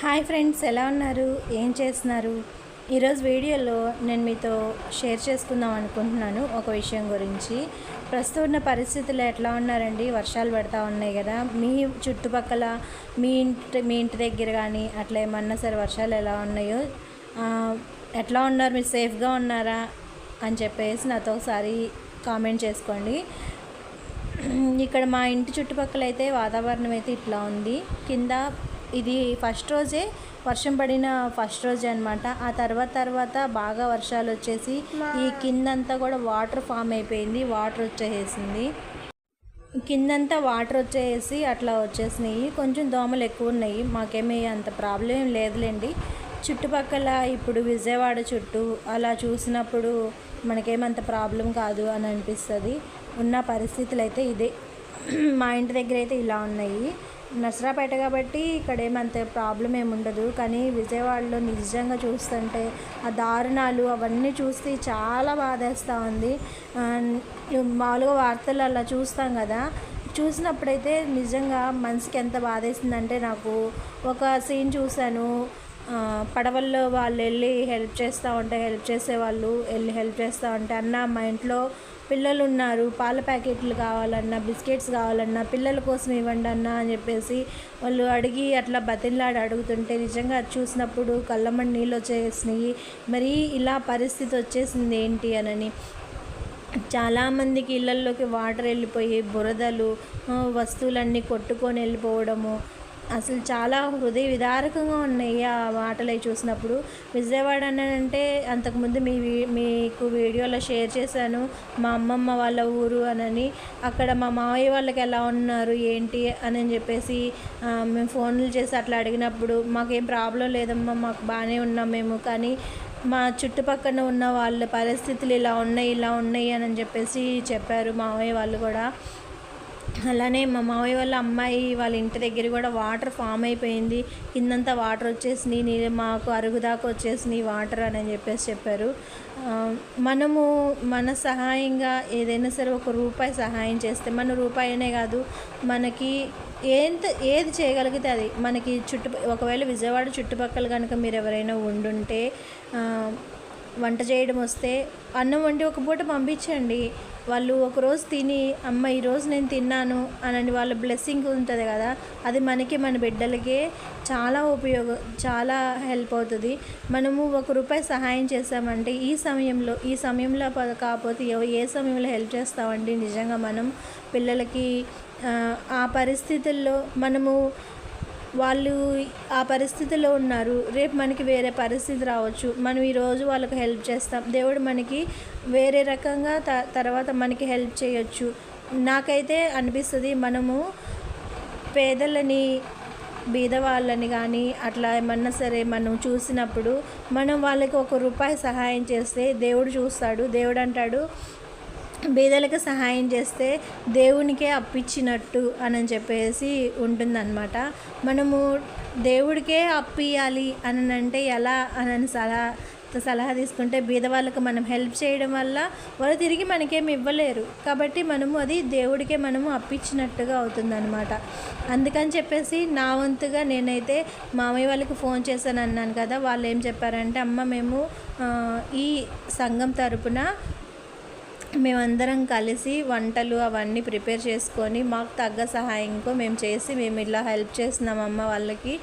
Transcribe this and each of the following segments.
Hi friends ఎలా ఉన్నారు? ఏం చేస్తున్నారు? ఈరోజు వీడియోలో నేను మీతో షేర్ చేసుకుందాం అనుకుంటున్నాను ఒక విషయం గురించి. ప్రస్తుతం ఉన్న పరిస్థితులు ఎట్లా ఉన్నారండి? వర్షాలు పడతా ఉన్నాయి కదా. మీ చుట్టుపక్కల మీ ఇంటి మీ ఇంటి దగ్గర కానీ అట్లా ఏమన్నా సరే వర్షాలు ఎలా ఉన్నాయో ఎట్లా ఉన్నారు? మీరు సేఫ్గా ఉన్నారా? అని చెప్పేసి నాతో ఒకసారి కామెంట్ చేసుకోండి. ఇక్కడ మా ఇంటి చుట్టుపక్కల అయితే వాతావరణం అయితే ఇట్లా ఉంది. కింద ఇది ఫస్ట్ రోజే వర్షం పడిన ఫస్ట్ రోజే అనమాట ఆ తర్వాత తర్వాత బాగా వర్షాలు వచ్చేసి ఈ కిందంతా కూడా వాటర్ ఫామ్ అయిపోయింది వాటర్ వచ్చేసింది కిందంతా వాటర్ వచ్చేసి అట్లా వచ్చేసినాయి. కొంచెం దోమలు ఎక్కువ ఉన్నాయి మాకేమీ అంత ప్రాబ్లం ఏం లేదులేండి. చుట్టుపక్కల ఇప్పుడు విజయవాడ చుట్టూ అలా చూసినప్పుడు మనకేమంత ప్రాబ్లం కాదు అని అనిపిస్తుంది. ఉన్న పరిస్థితులు అయితే ఇదే. మా ఇంటి దగ్గర అయితే ఇలా ఉన్నాయి. నసరాపేట కాబట్టి ఇక్కడ ఏమంత ప్రాబ్లం ఏముండదు కానీ విజయవాడలో నిజంగా చూస్తుంటే ఆ దారుణాలు అవన్నీ చూస్తే చాలా బాధేస్తూ ఉంది. మామూలుగా వార్తలు అలా చూస్తాం కదా. చూసినప్పుడైతే నిజంగా మనసుకి ఎంత బాధేసిందంటే నాకు ఒక సీన్ చూశాను. పడవల్లో వాళ్ళు వెళ్ళి హెల్ప్ చేస్తూ ఉంటే హెల్ప్ చేసేవాళ్ళు వెళ్ళి హెల్ప్ చేస్తూ ఉంటే అన్న మా ఇంట్లో పిల్లలు ఉన్నారు పాల ప్యాకెట్లు కావాలన్నా బిస్కెట్స్ కావాలన్నా పిల్లల కోసం ఇవ్వండి అన్నా అని చెప్పేసి వాళ్ళు అడిగి అట్లా బతిలాడి అడుగుతుంటే నిజంగా చూసినప్పుడు కళ్ళమ్మడి నీళ్ళు వచ్చేసినాయి. మరి ఇలా పరిస్థితి వచ్చేసింది ఏంటి అనని. చాలామందికి ఇళ్ళల్లోకి వాటర్ వెళ్ళిపోయి బురదలు వస్తువులన్నీ కొట్టుకొని వెళ్ళిపోవడము అసలు చాలా హృదయ విదారకంగా ఉన్నాయి ఆ మాటలు అవి చూసినప్పుడు. విజయవాడ అని అంటే అంతకుముందు మీ వీ- మీకు వీడియోలో షేర్ చేశాను. మా అమ్మమ్మ వాళ్ళ ఊరు అనని. అక్కడ మా మావయ్య వాళ్ళకి ఎలా ఉన్నారు ఏంటి అని చెప్పేసి మేము ఫోన్లు చేసి అట్లా అడిగినప్పుడు మాకేం ప్రాబ్లం లేదమ్మా మాకు బాగానే ఉన్నాం మేము కానీ మా చుట్టుపక్కన ఉన్న వాళ్ళ పరిస్థితులు ఇలా ఉన్నాయి ఇలా ఉన్నాయి అని చెప్పేసి చెప్పారు మావయ్య వాళ్ళు కూడా. అలానే మా మావయ్య వాళ్ళ అమ్మాయి వాళ్ళ ఇంటి దగ్గర కూడా వాటర్ ఫామ్ అయిపోయింది. కిందంతా వాటర్ వచ్చేసినాయి నీ మాకు అరుగుదాకా వచ్చేసినాయి వాటర్ అని చెప్పేసి చెప్పారు. మనము మన సహాయంగా ఏదైనా సరే ఒక రూపాయి సహాయం చేస్తే మన రూపాయినే కాదు మనకి ఎంత ఏది చేయగలిగితే అది. మనకి చుట్టు ఒకవేళ విజయవాడ చుట్టుపక్కల కనుక మీరు ఎవరైనా ఉండుంటే వంట చేయడం వస్తే అన్నం వండి ఒక పూట పంపించండి. వాళ్ళు ఒకరోజు తిని అమ్మ ఈరోజు నేను తిన్నాను అని వాళ్ళ బ్లెస్సింగ్ ఉంటుంది కదా అది మనకి మన బిడ్డలకే చాలా ఉపయోగం చాలా హెల్ప్ అవుతుంది. మనము ఒక రూపాయి సహాయం చేస్తామంటే ఈ సమయంలో ఈ సమయంలో కాకపోతే ఏ సమయంలో హెల్ప్ చేస్తామండి? నిజంగా మనం పిల్లలకి ఆ పరిస్థితుల్లో మనము వాళ్ళు ఆ పరిస్థితిలో ఉన్నారు. రేపు మనకి వేరే పరిస్థితి రావచ్చు. మనం ఈరోజు వాళ్ళకి హెల్ప్ చేస్తాం. దేవుడు మనకి వేరే రకంగా త తర్వాత మనకి హెల్ప్ చేయొచ్చు. నాకైతే అనిపిస్తుంది మనము పేదలని బీదవాళ్ళని కానీ అట్లా ఏమన్నా సరే మనం చూసినప్పుడు మనం వాళ్ళకి ఒక రూపాయి సహాయం చేస్తే దేవుడు చూస్తాడు. దేవుడు అంటాడు బీదలకు సహాయం చేస్తే దేవునికే అప్పిచ్చినట్టు అని చెప్పేసి ఉంటుందన్నమాట. మనము దేవుడికే అప్పియాలి అని అంటే ఎలా అని సలహా సలహా తీసుకుంటే బీదవాళ్ళకు మనం హెల్ప్ చేయడం వల్ల వాళ్ళు తిరిగి మనకేమి ఇవ్వలేరు. కాబట్టి మనము అది దేవుడికే మనము అప్పించినట్టుగా అవుతుందన్నమాట. అందుకని చెప్పేసి నా వంతుగా నేనైతే మామయ్య వాళ్ళకి ఫోన్ చేశాను అన్నాను కదా వాళ్ళు ఏం చెప్పారంటే అమ్మ మేము ఈ సంఘం తరపున మేమందరం కలిసి వంటలు అవన్నీ ప్రిపేర్ చేసుకొని మాకు తగ్గ సహాయంతో మేము చేసి మేము ఇలా హెల్ప్ చేస్తున్నాం అమ్మ వాళ్ళకి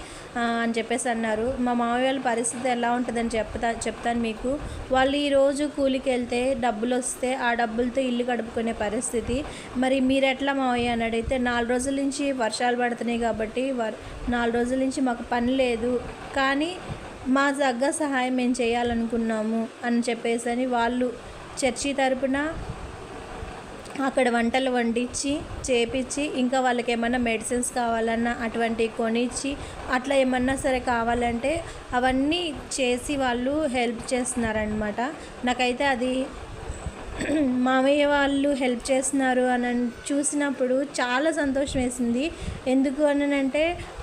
అని చెప్పేసి అన్నారు. మా మామయ్య వాళ్ళ పరిస్థితి ఎలా ఉంటుందని చెప్తా చెప్తాను మీకు. వాళ్ళు ఈరోజు కూలికి వెళ్తే డబ్బులు వస్తే ఆ డబ్బులతో ఇల్లు గడుపుకునే పరిస్థితి. మరి మీరు ఎట్లా మావయ్య అని అడిగితే నాలుగు రోజుల నుంచి వర్షాలు పడుతున్నాయి కాబట్టి వర్ నాలుగు రోజుల నుంచి మాకు పని లేదు. కానీ మా తగ్గ సహాయం మేము చేయాలనుకున్నాము అని చెప్పేసి అని వాళ్ళు చర్చి తరపున అక్కడ వంటలు వండించి చేపించి ఇంకా వాళ్ళకి ఏమన్నా మెడిసిన్స్ కావాలన్నా అటువంటివి కొనిచ్చి అట్లా ఏమన్నా సరే కావాలంటే అవన్నీ చేసి వాళ్ళు హెల్ప్ చేస్తున్నారనమాట నాకైతే అది మామయ్య వాళ్ళు హెల్ప్ చేస్తున్నారు అని చూసినప్పుడు చాలా సంతోషం వేసింది. ఎందుకు అని అంటే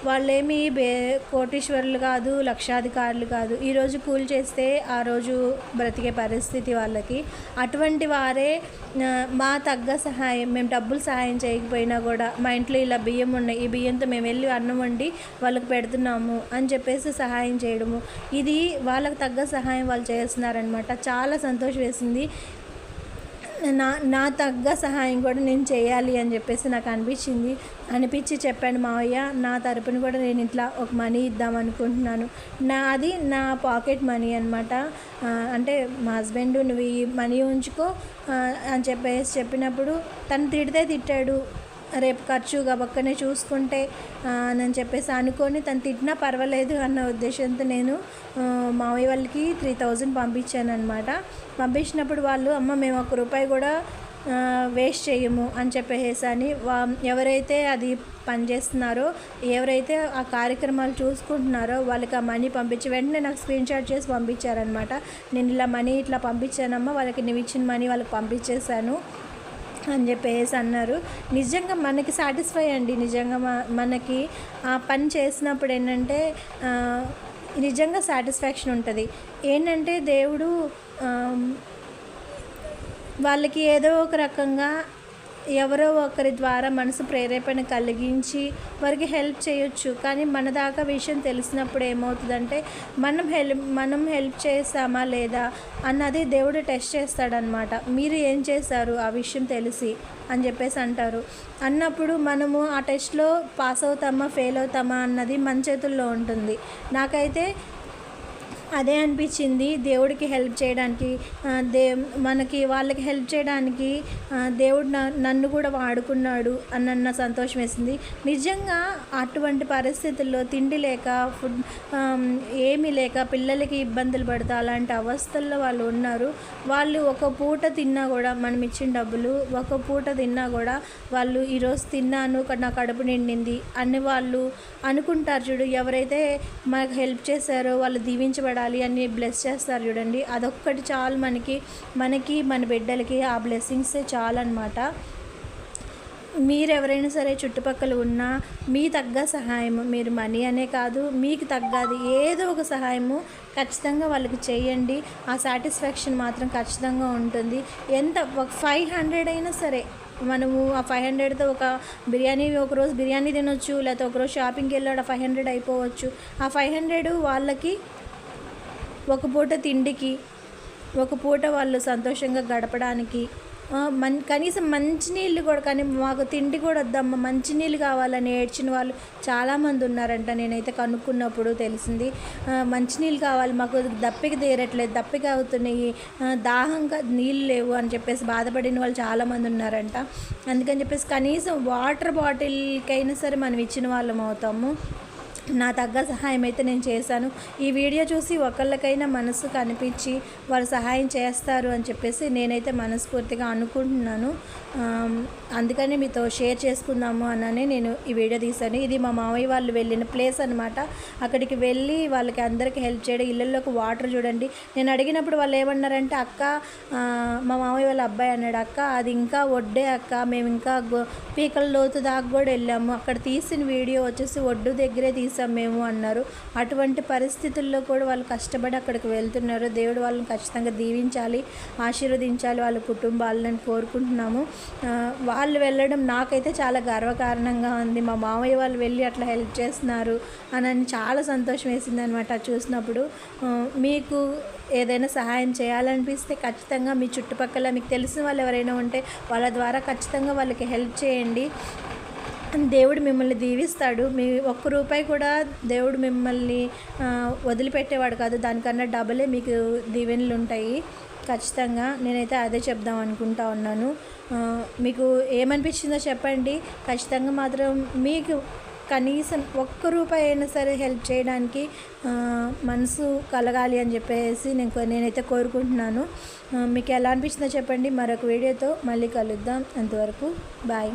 వాళ్ళేమి బే కోటీశ్వరులు కాదు లక్షాధికారులు కాదు. ఈరోజు కూలి చేస్తే ఆ రోజు బ్రతికే పరిస్థితి వాళ్ళకి. అటువంటి వారే మా తగ్గ సహాయం మేము డబ్బులు సహాయం చేయకపోయినా కూడా మా ఇంట్లో ఇలా బియ్యం ఉన్నాయి ఈ బియ్యంతో మేము వెళ్ళి అన్నం వండి వాళ్ళకి పెడుతున్నాము అని చెప్పేసి సహాయం చేయడము. ఇది వాళ్ళకి తగ్గ సహాయం వాళ్ళు చేస్తున్నారనమాట చాలా సంతోషం వేసింది. నా నా తగ్గ సహాయం కూడా నేను చేయాలి అని చెప్పేసి నాకు అనిపించింది. అనిపించి చెప్పాను మావయ్య నా తరపున కూడా నేను ఇట్లా ఒక మనీ ఇద్దాం అనుకుంటున్నాను. నాది నా పాకెట్ మనీ అనమాట అంటే మా హస్బెండ్ నువ్వు ఈ మనీ ఉంచుకో అని చెప్పేసి చెప్పినప్పుడు తను తిడితే తిట్టాడు. రేపు ఖర్చు గబక్కనే చూసుకుంటే అని చెప్పేసి అనుకొని తను తిట్టినా పర్వాలేదు అన్న ఉద్దేశంతో నేను మావయ్య వాళ్ళకి త్రీ థౌజండ్ పంపించాను అనమాట పంపించినప్పుడు వాళ్ళు అమ్మ మేము ఒక రూపాయి కూడా వేస్ట్ చేయము అని చెప్పేసి అని వా ఎవరైతే అది పనిచేస్తున్నారో ఎవరైతే ఆ కార్యక్రమాలు చూసుకుంటున్నారో వాళ్ళకి ఆ మనీ పంపించి వెంటనే నాకు స్క్రీన్ షాట్ చేసి పంపించారనమాట నేను ఇలా మనీ ఇట్లా పంపించానమ్మా వాళ్ళకి నువ్వు ఇచ్చిన మనీ వాళ్ళకి పంపించేశాను. అని చెప్పేసి అన్నారు. నిజంగా మనకి సాటిస్ఫై అండి. నిజంగా మనకి ఆ పని చేసినప్పుడు ఏంటంటే నిజంగా సాటిస్ఫాక్షన్ ఉంటుంది. ఏంటంటే దేవుడు వాళ్ళకి ఏదో ఒక రకంగా ఎవరో ఒకరి ద్వారా మనసు ప్రేరేపణ కలిగించి వారికి హెల్ప్ చేయొచ్చు. కానీ మన దాకా విషయం తెలిసినప్పుడు ఏమవుతుందంటే మనం హెల్ప్ మనం హెల్ప్ చేస్తామా లేదా అన్నది దేవుడు టెస్ట్ చేస్తాడనమాట మీరు ఏం చేశారు ఆ విషయం తెలిసి అని చెప్పేసి అంటారు. అన్నప్పుడు మనము ఆ టెస్ట్లో పాస్ అవుతామా ఫెయిల్ అవుతామా అన్నది మన చేతుల్లో ఉంటుంది. నాకైతే అదే అనిపించింది దేవుడికి హెల్ప్ చేయడానికి దే మనకి వాళ్ళకి హెల్ప్ చేయడానికి దేవుడు నన్ను కూడా వాడుకున్నాడు అన్న సంతోషం వేసింది. నిజంగా అటువంటి పరిస్థితుల్లో తిండి లేక ఫుడ్ ఏమీ లేక పిల్లలకి ఇబ్బందులు పడతా అలాంటి అవస్థల్లో వాళ్ళు ఉన్నారు. వాళ్ళు ఒక పూట తిన్నా కూడా మనం ఇచ్చిన డబ్బులు ఒక పూట తిన్నా కూడా వాళ్ళు ఈరోజు తిన్నాను నా కడుపు నిండింది అని వాళ్ళు అనుకుంటారు చూడు. ఎవరైతే మనకు హెల్ప్ చేశారో వాళ్ళు దీవించబడాలి అని బ్లెస్ చేస్తారు చూడండి. అదొక్కటి చాలు మనకి మనకి మన బిడ్డలకి ఆ బ్లెస్సింగ్సే చాలు అనమాట మీరు ఎవరైనా సరే చుట్టుపక్కల ఉన్నా మీ తగ్గ సహాయము మీరు మనీ అనే కాదు మీకు తగ్గది ఏదో ఒక సహాయము ఖచ్చితంగా వాళ్ళకి చేయండి. ఆ సాటిస్ఫాక్షన్ మాత్రం ఖచ్చితంగా ఉంటుంది. ఎంత ఒక ఫైవ్ హండ్రెడ్ అయినా సరే మనము ఆ ఫైవ్ హండ్రెడ్తో ఒక బిర్యానీ ఒక రోజు బిర్యానీ తినొచ్చు లేకపోతే ఒకరోజు షాపింగ్కి వెళ్ళాడు ఫైవ్ హండ్రెడ్ అయిపోవచ్చు. ఆ ఫైవ్ హండ్రెడ్ వాళ్ళకి ఒక పూట తిండికి ఒక పూట వాళ్ళు సంతోషంగా గడపడానికి మన్ కనీసం మంచినీళ్ళు కూడా కానీ మాకు తిండి కూడా వద్దమ్మా మంచినీళ్ళు కావాలని ఏడ్చిన వాళ్ళు చాలామంది ఉన్నారంట. నేనైతే కనుక్కున్నప్పుడు తెలిసింది. మంచినీళ్ళు కావాలి మాకు దప్పిక తీరట్లేదు దప్పిక అవుతున్నాయి దాహంగా నీళ్ళు లేవు అని చెప్పేసి బాధపడిన వాళ్ళు చాలామంది ఉన్నారంట. అందుకని చెప్పేసి కనీసం వాటర్ బాటిల్కైనా సరే మనం ఇచ్చిన వాళ్ళం అవుతాము. నా తగ్గ సహాయం అయితే నేను చేశాను. ఈ వీడియో చూసి ఒకళ్ళకైనా మనసు కనిపించి వాళ్ళు సహాయం చేస్తారు అని చెప్పేసి నేనైతే మనస్ఫూర్తిగా అనుకుంటున్నాను. అందుకని మీతో షేర్ చేసుకుందాము అనని నేను ఈ వీడియో తీశాను. ఇది మా మామయ్య వాళ్ళు వెళ్ళిన ప్లేస్ అనమాట అక్కడికి వెళ్ళి వాళ్ళకి అందరికీ హెల్ప్ చేయడం ఇళ్ళల్లోకి వాటర్ చూడండి. నేను అడిగినప్పుడు వాళ్ళు ఏమన్నారంటే అక్క మా మామయ్య వాళ్ళ అబ్బాయి అన్నాడు అక్క అది ఇంకా ఒడ్డే అక్క మేము ఇంకా పీకల లోతు దాకా కూడా వెళ్ళాము. అక్కడ తీసిన వీడియో వచ్చేసి ఒడ్డు దగ్గరే తీసి మేము అన్నారు. అటువంటి పరిస్థితుల్లో కూడా వాళ్ళు కష్టపడి అక్కడికి వెళ్తున్నారు. దేవుడు వాళ్ళని ఖచ్చితంగా దీవించాలి ఆశీర్వదించాలి. వాళ్ళ కుటుంబాలను కోరుకుంటున్నాము. వాళ్ళు వెళ్ళడం నాకైతే చాలా గర్వకారణంగా ఉంది. మా మామయ్య వాళ్ళు వెళ్ళి అట్లా హెల్ప్ చేస్తున్నారు అని చాలా సంతోషం వేసింది అనమాట చూసినప్పుడు. మీకు ఏదైనా సహాయం చేయాలనిపిస్తే ఖచ్చితంగా మీ చుట్టుపక్కల మీకు తెలిసిన వాళ్ళు ఎవరైనా ఉంటే వాళ్ళ ద్వారా ఖచ్చితంగా వాళ్ళకి హెల్ప్ చేయండి. దేవుడు మిమ్మల్ని దీవిస్తాడు. మీ ఒక్క రూపాయి కూడా దేవుడు మిమ్మల్ని వదిలిపెట్టేవాడు కాదు. దానికన్నా డబలే మీకు దీవెనలు ఉంటాయి. ఖచ్చితంగా నేనైతే అదే చెప్దాం అనుకుంటా ఉన్నాను. మీకు ఏమనిపించిందో చెప్పండి. ఖచ్చితంగా మాత్రం మీకు కనీసం ఒక్క రూపాయి అయినా సరే హెల్ప్ చేయడానికి మనసు కలగాలి అని చెప్పేసి నేను నేనైతే కోరుకుంటున్నాను. మీకు ఎలా అనిపించిందో చెప్పండి. మరొక వీడియోతో మళ్ళీ కలుద్దాం. అంతవరకు బాయ్.